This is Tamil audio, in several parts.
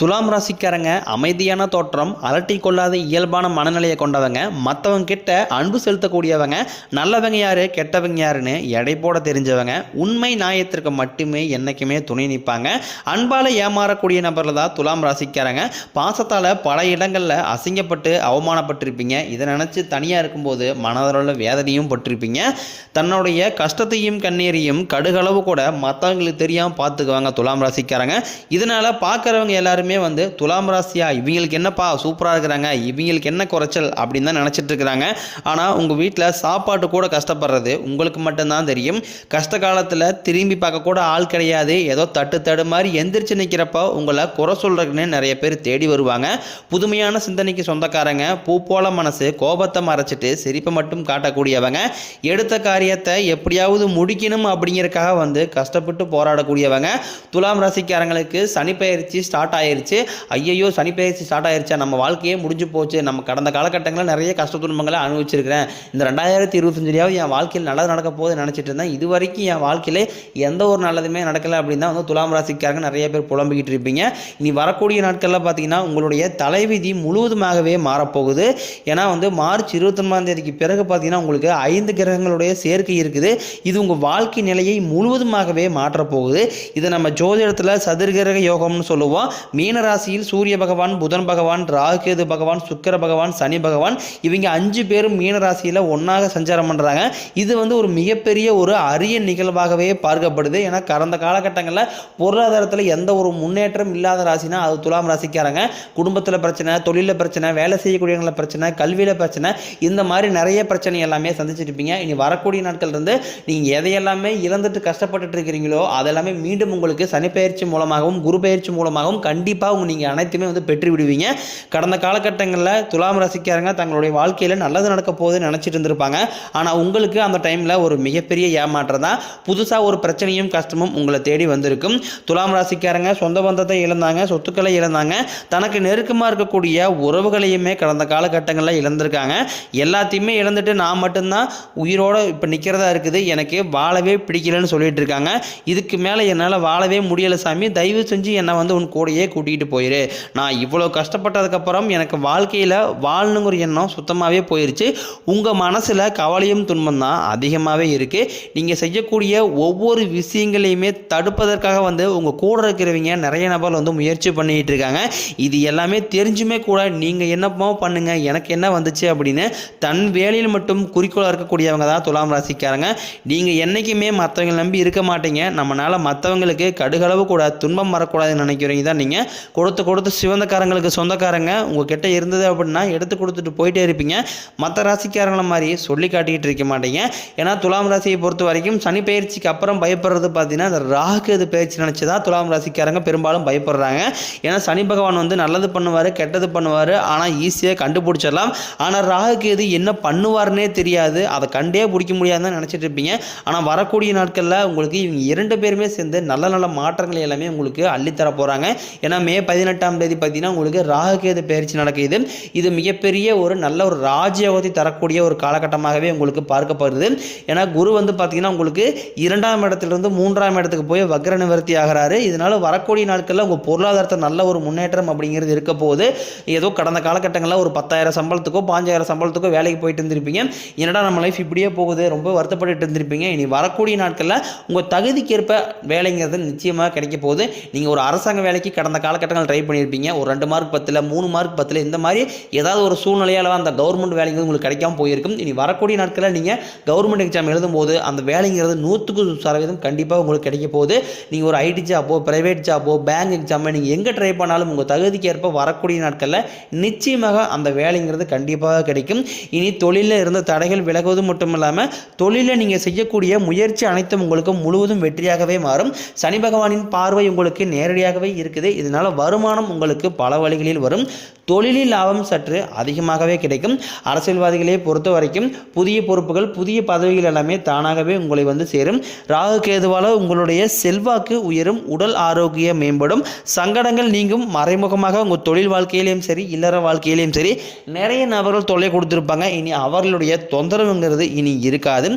துலாம் ராசிக்காரங்க அமைதியான தோற்றம் அலட்டி கொள்ளாத இயல்பான மனநிலையை கொண்டவங்க மற்றவங்க கிட்ட அன்பு செலுத்தக்கூடியவங்க நல்லவங்க யாரு கெட்டவங்க யாருன்னு எடை போட தெரிஞ்சவங்க உண்மை நியாயத்திற்கு மட்டுமே என்னைக்குமே துணை நிற்பாங்க. அன்பால் ஏமாறக்கூடிய நபரில் தான் துலாம் ராசிக்காரங்க. பாசத்தால் பல இடங்களில் அசிங்கப்பட்டு அவமானப்பட்டிருப்பீங்க. இதை நினச்சி தனியாக இருக்கும்போது மனதளவில் வேதனையும் பட்டிருப்பீங்க. தன்னுடைய கஷ்டத்தையும் கண்ணீரையும் கடுகளவு கூட மற்றவங்களுக்கு தெரியாமல் பார்த்துக்குவாங்க துலாம் ராசிக்காரங்க. இதனால் பார்க்குறவங்க எல்லாருமே வந்து துலாம் ராசியா இவங்களுக்கு என்னப்பா சூப்பராக இருக்கிறாங்க இவங்களுக்கு என்ன குறைச்சல் அப்படின்னு தான் நினச்சிட்டு இருக்கிறாங்க. ஆனால் உங்கள் வீட்டில் சாப்பாட்டு கூட கஷ்டப்படுறது உங்களுக்கு மட்டும்தான் தெரியும். கஷ்ட காலத்தில் திரும்பி பார்க்க கூட ஆள் கிடையாது. ஏதோ தட்டு தடு மாதிரி எந்திரிச்சு நிற்கிறப்ப உங்களை குறை சொல்கிறதுக்குன்னு நிறைய பேர் தேடி வருவாங்க. புதுமையான சிந்தனைக்கு சொந்தக்காரங்க பூ போல மனசு கோபத்தை மறைச்சிட்டு சிரிப்பை மட்டும் காட்டக்கூடியவங்க எடுத்த காரியத்தை எப்படியாவது முடிக்கணும் அப்படிங்கிறக்காக வந்து கஷ்டப்பட்டு போராடக்கூடியவங்க. துலாம் ராசிக்காரங்களுக்கு சனி பயிற்சி ஸ்டார்ட் ஆயிருச்சு ஐயையோ சனி பயிற்சி ஸ்டார்ட் ஆயிடுச்சா நம்ம வாழ்க்கையே முடிஞ்சு போச்சு. நம்ம கடந்த காலகட்டங்களில் நிறைய கஷ்ட துன்பங்களை அனுபவிச்சிருக்கிறேன். இந்த ரெண்டாயிரத்தி இருபத்தஞ்சிலாவது என் வாழ்க்கையில் நல்லது நடக்க போகுது நினச்சிட்டு இருந்தேன். இது வரைக்கும் என் வாழ்க்கையில் எந்த ஒரு நல்லதுமே நடக்கலை அப்படின்னு தான் வந்து துலாம் ராசிக்காரங்க நிறைய பேர் புலம்பிக்கிட்டு இருப்பீங்க. இனி வரக்கூடிய நாட்களில் பார்த்தீங்கன்னா உங்களுடைய தலைவிதி முழுவதுமாகவே மாறப்போகுது. ஏன்னா வந்து மார்ச் இருபத்தொன்பதாம் தேதிக்கு பிறகு பார்த்தீங்கன்னா உங்களுக்கு ஐந்து கிரகங்களுடைய சேர்க்கை இருக்குது. இது உங்கள் வாழ்க்கை நிலையை முழுவதுமாகவே மாற்றப் போகுது. இதை நம்ம ஜோதிடத்தில் சதுர்கிரக யோகம்னு சொல்லுவோம். மீன ராசியில் சூரிய பகவான் புதன் பகவான் ராகுகேது பகவான் சுக்கர பகவான் சனி பகவான் இவங்க அஞ்சு பேரும் மீன ராசியில் ஒன்றாக சஞ்சாரம் பண்ணுறாங்க இது வந்து ஒரு மிகப்பெரிய ஒரு அரிய நிகழ்வாகவே பார்க்கப்படுது. ஏன்னா கடந்த காலகட்டங்களில் பொருளாதாரத்தில் எந்த ஒரு முன்னேற்றம் இல்லாத ராசினா அது துலாம் ராசிக்காரங்க. குடும்பத்தில் பிரச்சனை தொழிலில் பிரச்சனை வேலை செய்யக்கூடியவங்கள பிரச்சனை கல்வியில் பிரச்சனை இந்த மாதிரி நிறைய பிரச்சனை எல்லாமே சந்திச்சிருப்பீங்க. இனி வரக்கூடிய நாட்கள் இருந்து நீங்கள் எதையெல்லாமே இழந்துட்டு கஷ்டப்பட்டுட்டு இருக்கிறீங்களோ அதெல்லாமே மீண்டும் உங்களுக்கு சனிப்பெயர்ச்சி மூலமாகவும் குரு பயிற்சி மூலமாகவும் கண்டிப்பாக உங்கள் நீங்கள் அனைத்துமே வந்து பெற்று விடுவீங்க. கடந்த காலகட்டங்களில் துலாம் ராசிக்காரங்க தங்களுடைய வாழ்க்கையில் நல்லது நடக்க போகுதுன்னு நினச்சிட்டு இருந்திருப்பாங்க. ஆனால் உங்களுக்கு அந்த டைமில் ஒரு மிகப்பெரிய ஏமாற்றம் தான். புதுசாக ஒரு பிரச்சனையும் கஷ்டமும் உங்களை தேடி வந்திருக்கும். துலாம் ராசிக்காரங்க சொந்த பந்தத்தை இழந்தாங்க சொத்துக்களை இழந்தாங்க. தனக்கு நெருக்கமாக இருக்கக்கூடிய உறவுகளையுமே கடந்த காலகட்டங்களில் இழந்திருக்காங்க. எல்லாத்தையுமே இழந்துட்டு நான் மட்டும்தான் உயிரோட இப்போ நிற்கிறதா இருக்குது. எனக்கு வாழவே பிடிக்கலன்னு சொல்லிட்டு இருக்காங்க. இதுக்கு மேலே என்னால் வாழவே முடியலை சாமி. தயவு செஞ்சு என்னை வந்து உன் கூட கூட்டிகிட்டு போயிரு. நான் இவ்வளோ கஷ்டப்பட்டதுக்கப்புறம் எனக்கு வாழ்க்கையில் வாழணுங்கிற எண்ணம் சுத்தமாகவே போயிருச்சு. உங்கள் மனசில் கவலையும் துன்பம் தான் அதிகமாகவே இருக்குது நீங்கள் செய்யக்கூடிய ஒவ்வொரு விஷயங்களையுமே தடுப்பதற்காக வந்து உங்கள் கூட இருக்கிறவங்க நிறைய நபர் வந்து முயற்சி பண்ணிகிட்டு இருக்காங்க. இது எல்லாமே தெரிஞ்சுமே கூட நீங்கள் என்னப்போ பண்ணுங்கள் எனக்கு என்ன வந்துச்சு அப்படின்னு தன் வேலையில் மட்டும் குறிக்கோளாக இருக்கக்கூடியவங்க தான் துலாம் ராசிக்காரங்க. நீங்கள் என்றைக்குமே மற்றவங்களை நம்பி இருக்க மாட்டீங்க. நம்மளால் மற்றவங்களுக்கு கடுகளவு கூட துன்பம் வரக்கூடாதுன்னு நினைக்கிறீங்க தான் நீங்கள் கொடுத்து கொடுத்து சிவந்தக்காரங்களுக்கு சொந்தக்காரங்க உங்ககிட்ட இருந்தது அப்படின்னா எடுத்து கொடுத்துட்டு போயிட்டே இருப்பீங்க. மற்ற ராசிக்காரங்களை மாதிரி சொல்லி காட்டிக்கிட்டு இருக்க மாட்டீங்க. ஏன்னா துலாம் ராசியை பொறுத்த வரைக்கும் சனி பயிற்சிக்கு அப்புறம் பயப்படுறது பார்த்தீங்கன்னா அந்த ராகு இது பயிற்சி நினச்சி தான் துலாம் ராசிக்காரங்க பெரும்பாலும் பயப்படுறாங்க. ஏன்னா சனி பகவான் வந்து நல்லது பண்ணுவார் கெட்டது பண்ணுவார். ஆனால் ஈஸியாக கண்டுபிடிச்சிடலாம். ஆனால் ராகுக்கு இது என்ன பண்ணுவார்னே தெரியாது. அதை கண்டே பிடிக்க முடியாதுன்னு நினச்சிட்டு இருப்பீங்க. ஆனால் வரக்கூடிய நாட்களில் உங்களுக்கு இவங்க இரண்டு பேருமே சேர்ந்து நல்ல நல்ல மாற்றங்களை எல்லாமே உங்களுக்கு அள்ளித்தர போகிறாங்க ஏன்னா மே பதினெட்டாம் தேதி பார்த்தீங்கன்னா உங்களுக்கு ராகுகேது பயிற்சி நடக்குது. இது மிகப்பெரிய ஒரு நல்ல ஒரு ராஜயோகத்தை தரக்கூடிய ஒரு காலகட்டமாகவே உங்களுக்கு பார்க்கப்படுது ஏன்னா குரு வந்து பார்த்தீங்கன்னா உங்களுக்கு இரண்டாம் இடத்திலிருந்து மூன்றாம் இடத்துக்கு போய் வக்ர நிவர்த்தி ஆகிறாரு. இதனால வரக்கூடிய நாட்களில் உங்கள் பொருளாதாரத்தை நல்ல ஒரு முன்னேற்றம் அப்படிங்கிறது இருக்க போது ஏதோ கடந்த காலகட்டங்களில் ஒரு பத்தாயிரம் சம்பளத்துக்கோ பாஞ்சாயிரம் சம்பளத்துக்கோ வேலைக்கு போயிட்டு இருந்திருப்பீங்க. என்னடா நம்ம லைஃப் இப்படியே போகுது? ரொம்ப வருத்தப்பட்டு இருந்திருப்பீங்க. இனி வரக்கூடிய நாட்களில் உங்கள் தகுதிக்கேற்ப வேலைங்கிறது நிச்சயமாக கிடைக்க போகுது. நீங்கள் ஒரு அரசாங்க வேலைக்கு கடந்த காலகட்டங்கள் ட்ரை பண்ணியிருப்பீங்க ஒரு ரெண்டு மார்க் பத்தில் மூணு மார்க் பத்தில் இந்த மாதிரி ஏதாவது ஒரு சூழ்நிலையால் அந்த கவர்மெண்ட் வேலைங்கிறது உங்களுக்கு கிடைக்காம போயிருக்கும். இனி வரக்கூடிய நாட்களில் நீங்கள் கவர்மெண்ட் எக்ஸாம் எழுதும்போது அந்த வேலைங்கிறது நூற்றுக்கு சதவீதம் கண்டிப்பாக உங்களுக்கு கிடைக்க போகுது. நீங்கள் ஒரு ஐடி ஜாப்போ ப்ரைவேட் ஜாப்போ பேங்க் எக்ஸாமோ நீங்கள் எங்கே ட்ரை பண்ணாலும் உங்கள் தகுதிக்கு ஏற்ப வரக்கூடிய நாட்களில் நிச்சயமாக அந்த வேலைங்கிறது கண்டிப்பாக கிடைக்கும். இனி தொழிலில் இருந்த தடைகள் விலகுவது மட்டும் இல்லாமல் தொழிலில் நீங்கள் செய்யக்கூடிய முயற்சி அனைத்தும் உங்களுக்கு முழுவதும் வெற்றியாகவே மாறும். சனி பகவானின் பார்வை உங்களுக்கு நேரடியாகவே இருக்குது. இதனால் வருமானம் உங்களுக்கு பல வழிகளில் வரும். தொழிலில் லாபம் சற்று அதிகமாகவே கிடைக்கும். அரசியல்வாதிகளை பொறுத்த வரைக்கும் புதிய பொறுப்புகள் புதிய பதவிகள் எல்லாமே தானாகவே உங்களை வந்து சேரும். ராகு கேதுவால் உங்களுடைய செல்வாக்கு உயரும் உடல் ஆரோக்கியம் மேம்படும். சங்கடங்கள் நீங்கும். மறைமுகமாக உங்கள் தொழில் வாழ்க்கையிலையும் சரி இல்லற வாழ்க்கையிலையும் சரி நிறைய நபர்கள் தொல்லை கொடுத்துருப்பாங்க. இனி அவர்களுடைய தொந்தரவுங்கிறது இனி இருக்காது.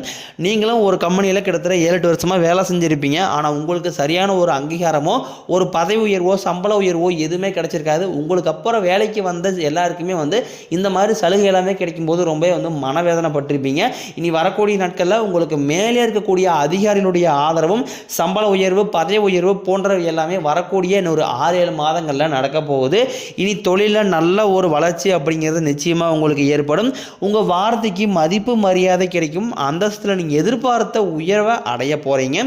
நீங்களும் ஒரு கம்பெனியில் கிட்டத்தட்ட ஏழு எட்டு வருஷமாக வேலை செஞ்சுருப்பீங்க. ஆனால் உங்களுக்கு சரியான ஒரு அங்கீகாரமோ ஒரு பதவி உயர்வோ சம்பள சம்பள உயர்வோ எதுவுமே கிடைச்சிருக்காது. உங்களுக்கு அப்புறம் வேலைக்கு வந்த எல்லாருக்குமே வந்து இந்த மாதிரி சலுகை எல்லாமே கிடைக்கும்போது ரொம்ப வந்து மனவேதனைப்பட்டிருப்பீங்க. இனி வரக்கூடிய நாட்களில் உங்களுக்கு மேலே இருக்கக்கூடிய அதிகாரிகளுடைய ஆதரவும் சம்பள உயர்வு பதவி உயர்வு போன்றவை எல்லாமே வரக்கூடிய இன்னொரு ஆறு ஏழு மாதங்களில் நடக்க போகுது. இனி தொழிலில் நல்ல ஒரு வளர்ச்சி அப்படிங்கிறது நிச்சயமாக உங்களுக்கு ஏற்படும். உங்கள் வார்த்தைக்கு மதிப்பு மரியாதை கிடைக்கும். அந்தஸ்தில் நீங்கள் எதிர்பார்த்த உயர்வை அடைய போகிறீங்க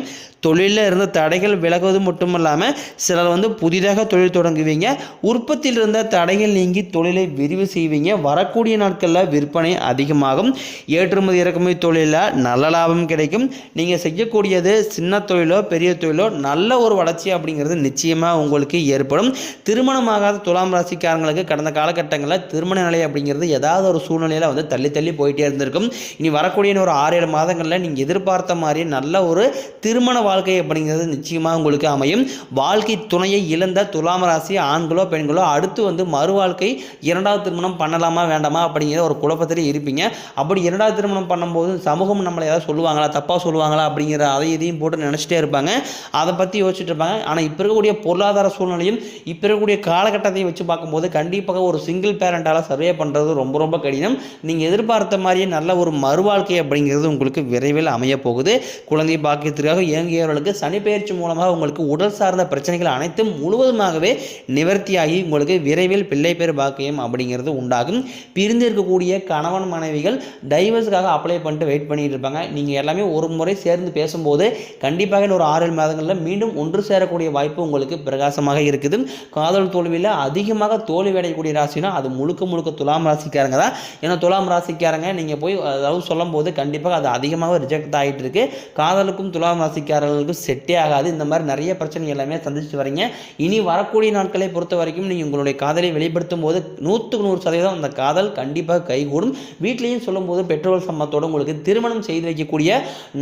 தொழிலில் இருந்த தடைகள் விலகுவது மட்டும் இல்லாமல் சிலர் வந்து புதிதாக தொழில் தொடங்குவீங்க. உற்பத்தியில் இருந்த தடைகள் நீங்கி தொழிலை விரிவு செய்வீங்க. வரக்கூடிய நாட்களில் விற்பனை அதிகமாகும். ஏற்றுமதி இறக்குமதி தொழிலில் நல்ல லாபம் கிடைக்கும். நீங்கள் செய்யக்கூடியது சின்ன தொழிலோ பெரிய தொழிலோ நல்ல ஒரு வளர்ச்சி அப்படிங்கிறது நிச்சயமாக உங்களுக்கு ஏற்படும். திருமணமாகாத துலாம் ராசிக்காரங்களுக்கு கடந்த காலகட்டங்களில் திருமண நிலை அப்படிங்கிறது ஏதாவது ஒரு சூழ்நிலையில் வந்து தள்ளி தள்ளி போயிட்டே இருந்திருக்கும். இனி வரக்கூடிய ஒரு ஆறு ஏழு மாதங்களில் நீங்கள் எதிர்பார்த்த மாதிரி நல்ல ஒரு திருமண வாழ்க்கை அப்படிங்கிறது நிச்சயமாக உங்களுக்கு அமையும். வாழ்க்கை துணையை இழந்த துலாம் ராசி ஆண்களோ பெண்களோ அடுத்து வந்து மறுவாழ் வாழ்க்கை இரண்டாவது திருமணம் பண்ணலாமா வேண்டாமா அப்படிங்கிற ஒரு குழப்பத்திலே இருப்பீங்க. அப்படி இரண்டாவது திருமணம் பண்ணும்போது சமூகம் நம்மளை ஏதாவது சொல்லுவாங்களா தப்பாக சொல்லுவாங்களா அப்படிங்கிற அதை இதையும் போட்டு நினச்சிட்டே இருப்பாங்க. அதை பற்றி யோசிச்சுட்டு இருப்பாங்க. ஆனால் இப்போ இருக்கக்கூடிய பொருளாதார சூழ்நிலையும் இப்போ இருக்கக்கூடிய காலகட்டத்தையும் வச்சு பார்க்கும்போது கண்டிப்பாக ஒரு சிங்கிள் பேரண்டால் சர்வே பண்ணுறது ரொம்ப ரொம்ப கடினம். நீங்கள் எதிர்பார்த்த மாதிரியே நல்ல ஒரு மறுவாழ்க்கை அப்படிங்கிறது உங்களுக்கு விரைவில் அமைய போகுது குழந்தை பாக்கியத்திற்காக இயங்கியவர்களுக்கு சனிப்பெயர்ச்சி மூலமாக உங்களுக்கு உடல் சார்ந்த பிரச்சனைகள் அனைத்தும் முழுவதுமாகவே நிவர்த்தியாகி உங்களுக்கு விரைவில் பிள்ளை பேர் பாக்கியம் அப்படிங்கிறது உண்டாகும். பிரிந்து இருக்கக்கூடிய கணவன் மனைவிகள் டைவர்ஸுக்காக அப்ளை பண்ணிட்டு வெயிட் பண்ணிட்டு இருப்பாங்க. நீங்கள் எல்லாமே ஒரு முறை சேர்ந்து பேசும்போது கண்டிப்பாக ஒரு ஆறு மாதங்களில் மீண்டும் ஒன்று சேரக்கூடிய வாய்ப்பு உங்களுக்கு பிரகாசமாக இருக்குது. காதல் தோல்வியில் அதிகமாக தோல்வி அடையக்கூடிய ராசினா அது முழுக்க முழுக்க துலாம் ராசிக்காரங்க தான். ஏன்னா துலாம் ராசிக்காரங்க நீங்கள் போய் அதாவது சொல்லும் போது கண்டிப்பாக அது அதிகமாக ரிஜெக்ட் ஆகிட்டு இருக்கு. காதலுக்கும் துலாம் ராசிக்காரர்களுக்கும் செட்டே ஆகாது. இந்த மாதிரி நிறைய பிரச்சனை எல்லாமே சந்திச்சு வரீங்க. இனி வரக்கூடிய நாட்களை பொறுத்த வரைக்கும் நீங்கள் உங்களுடைய காதலை வெளிப்படுத்தும் போது நூற்றுக்கு நூறு சதவீதம் அந்த காதல் கண்டிப்பாக கைகூடும். வீட்லேயும் சொல்லும்போது பெற்றோர் சம்மத்தோடு உங்களுக்கு திருமணம் செய்து வைக்கக்கூடிய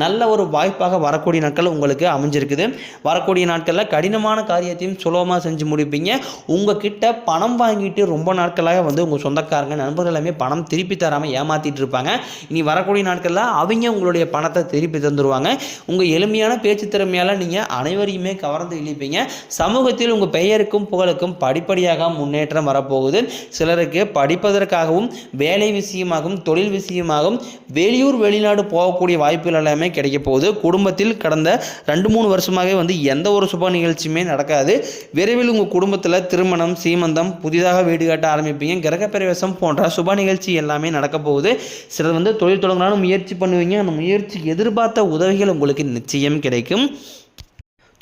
நல்ல ஒரு வாய்ப்பாக வரக்கூடிய நாட்கள் உங்களுக்கு அமைஞ்சிருக்குது. வரக்கூடிய நாட்களில் கடினமான காரியத்தையும் சுலபமாக செஞ்சு முடிப்பீங்க. உங்கள் கிட்ட பணம் வாங்கிட்டு ரொம்ப நாட்களாக வந்து உங்கள் சொந்தக்காரங்க நண்பர்கள் எல்லாமே பணம் திருப்பி தராமல் ஏமாற்றிட்டு இருப்பாங்க. இனி வரக்கூடிய நாட்களில் அவங்க உங்களுடைய பணத்தை திருப்பி தந்துடுவாங்க உங்கள் எளிமையான பேச்சு திறமையால் நீங்கள் அனைவரையுமே கவர்ந்து இழிப்பீங்க. சமூகத்தில் உங்கள் பெயருக்கும் புகழுக்கும் படிப்படியாக முன்னேற்றம் வரப்போ போகுது. சிலருக்கு படிப்பதற்காகவும் வேலை விஷயமாகவும் தொழில் விஷயமாகவும் வெளியூர் வெளிநாடு போகக்கூடிய வாய்ப்புகள் எல்லாமே கிடைக்க போகுது. குடும்பத்தில் கடந்த ரெண்டு மூணு வருஷமாகவே வந்து எந்த ஒரு சுப நிகழ்ச்சியுமே நடக்காது. விரைவில் உங்கள் குடும்பத்தில் திருமணம் சீமந்தம் புதிதாக வீடு கட்ட ஆரம்பிப்பீங்க. கிரகப்பிரவேசம் போன்ற சுப நிகழ்ச்சி எல்லாமே நடக்க போகுது. சிலர் வந்து தொழில் தொடங்கினாலும் முயற்சி பண்ணுவீங்க. அந்த முயற்சி எதிர்பார்த்த உதவிகள் உங்களுக்கு நிச்சயம் கிடைக்கும்.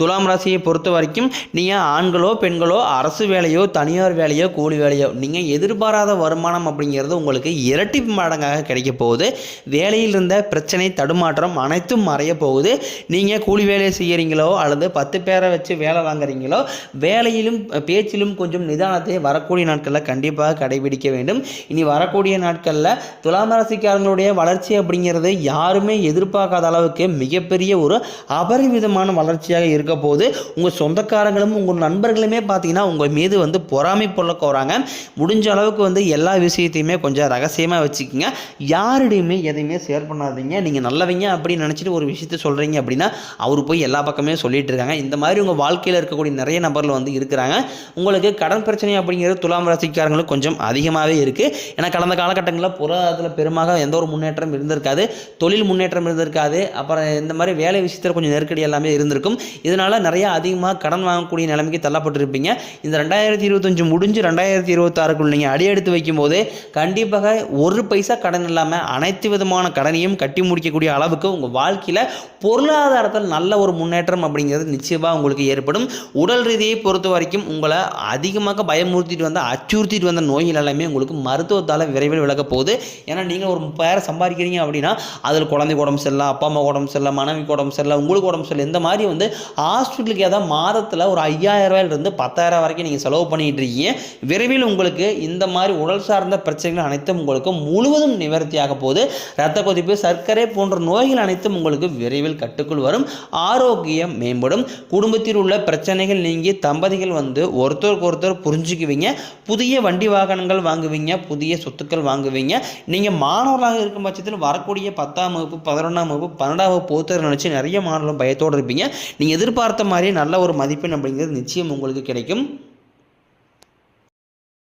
துலாம் ராசியை பொறுத்த வரைக்கும் நீங்கள் ஆண்களோ பெண்களோ அரசு வேலையோ தனியார் வேலையோ கூலி வேலையோ நீங்கள் எதிர்பாராத வருமானம் அப்படிங்கிறது உங்களுக்கு இரட்டி மடங்காக கிடைக்க போகுது. வேலையில் இருந்த பிரச்சனை தடுமாற்றம் அனைத்தும் மறைய போகுது. நீங்கள் கூலி வேலையை செய்கிறீங்களோ அல்லது பத்து பேரை வச்சு வேலை வாங்குறீங்களோ வேலையிலும் பேச்சிலும் கொஞ்சம் நிதானத்தை வரக்கூடிய நாட்களில் கண்டிப்பாக கடைபிடிக்க வேண்டும். இனி வரக்கூடிய நாட்களில் துலாம் ராசிக்காரங்களுடைய வளர்ச்சி அப்படிங்கிறது யாருமே எதிர்பார்க்காத அளவுக்கு மிகப்பெரிய ஒரு அபரிமிதமான வளர்ச்சியாக இருக்க போது உங்கள் சொந்தக்காரங்களும் உங்கள் நண்பர்களுமே பார்த்தீங்கன்னா உங்கள் மீது வந்து பொறாமை பொருள கோறாங்க முடிஞ்ச அளவுக்கு வந்து எல்லா விஷயத்தையுமே கொஞ்சம் ரகசியமாக வச்சுக்கோங்க. யாரிடையுமே எதையுமே ஷேர் பண்ணாதீங்க. நீங்கள் நல்லவங்க அப்படின்னு நினச்சிட்டு ஒரு விஷயத்த சொல்கிறீங்க அப்படின்னா அவர் போய் எல்லா பக்கமே சொல்லிட்டு இருக்காங்க. இந்த மாதிரி உங்கள் வாழ்க்கையில் இருக்கக்கூடிய நிறைய நபர்கள் வந்து இருக்கிறாங்க. உங்களுக்கு கடன் பிரச்சனை அப்படிங்கிறது துலாம் ராசிக்காரங்களுக்கு கொஞ்சம் அதிகமாகவே இருக்குது ஏன்னா கடந்த காலகட்டங்களில் பொருளாதாரத்தில் பெருமாக எந்த ஒரு முன்னேற்றம் இருந்திருக்காது. தொழில் முன்னேற்றம் இருந்திருக்காது. அப்புறம் இந்த மாதிரி வேலை விஷயத்தில் கொஞ்சம் நெருக்கடி எல்லாமே இருந்திருக்கும். இதனால் நிறையா அதிகமாக கடன் வாங்கக்கூடிய நிலைமைக்கு தள்ளப்பட்டிருப்பீங்க. இந்த ரெண்டாயிரத்தி இருபத்தஞ்சு முடிஞ்சு ரெண்டாயிரத்தி இருபத்தாறுக்குள் நீங்கள் அடியெடுத்து வைக்கும்போது கண்டிப்பாக ஒரு பைசா கடன் இல்லாமல் அனைத்து விதமான கடனையும் கட்டி முடிக்கக்கூடிய அளவுக்கு உங்கள் வாழ்க்கையில் பொருளாதாரத்தில் நல்ல ஒரு முன்னேற்றம் அப்படிங்கிறது நிச்சயமாக உங்களுக்கு ஏற்படும். உடல் ரீதியை பொறுத்த வரைக்கும் உங்களை அதிகமாக பயமுறுத்திட்டு வந்த அச்சுறுத்திட்டு வந்த நோய்கள் எல்லாமே உங்களுக்கு மருத்துவத்தால் விரைவில் விலக போகுது. ஏன்னா நீங்கள் ஒரு முப்பாயிரம் சம்பாதிக்கிறீங்க அப்படின்னா அதில் குழந்தை உடம்பு சரியில்லை அப்பா அம்மா உடம்பு சரியில்லை மனைவி உடம்பு சரியில்லை உங்களுக்கு உடம்பு சரியில்லை இந்த மாதிரி வந்து ஹாஸ்பிட்டலுக்கு ஏதாவது மாதத்தில் ஒரு ஐயாயிரரூவாயிலிருந்து பத்தாயிரம் வரைக்கும் நீங்கள் செலவு பண்ணிகிட்டு இருக்கீங்க. விரைவில் உங்களுக்கு இந்த மாதிரி உடல் சார்ந்த பிரச்சனைகள் அனைத்தும் உங்களுக்கு முழுவதும் நிவர்த்தியாக போகுது. ரத்த கொதிப்பு சர்க்கரை போன்ற நோய்கள் அனைத்தும் உங்களுக்கு விரைவில் கட்டுக்குள் வரும். ஆரோக்கியம் மேம்படும். குடும்பத்தில் உள்ள பிரச்சனைகள் நீங்கி தம்பதிகள் வந்து ஒருத்தருக்கு ஒருத்தர் புரிஞ்சுக்குவீங்க. புதிய வண்டி வாகனங்கள் வாங்குவீங்க. புதிய சொத்துக்கள் வாங்குவீங்க. நீங்கள் மாணவர்களாக இருக்கும் பட்சத்தில் வரக்கூடிய பத்தாம் வகுப்பு பதினொன்றாம் வகுப்பு பன்னெண்டாம் வகுப்பு பொறுத்தவரை நினச்சி நிறைய மாணவர்கள் பயத்தோடு இருப்பீங்க. நீங்கள் எதிர் எதிர்பார்த்த மாதிரியே நல்ல ஒரு மதிப்பெண் அப்படிங்கிறது நிச்சயம் உங்களுக்கு கிடைக்கும்.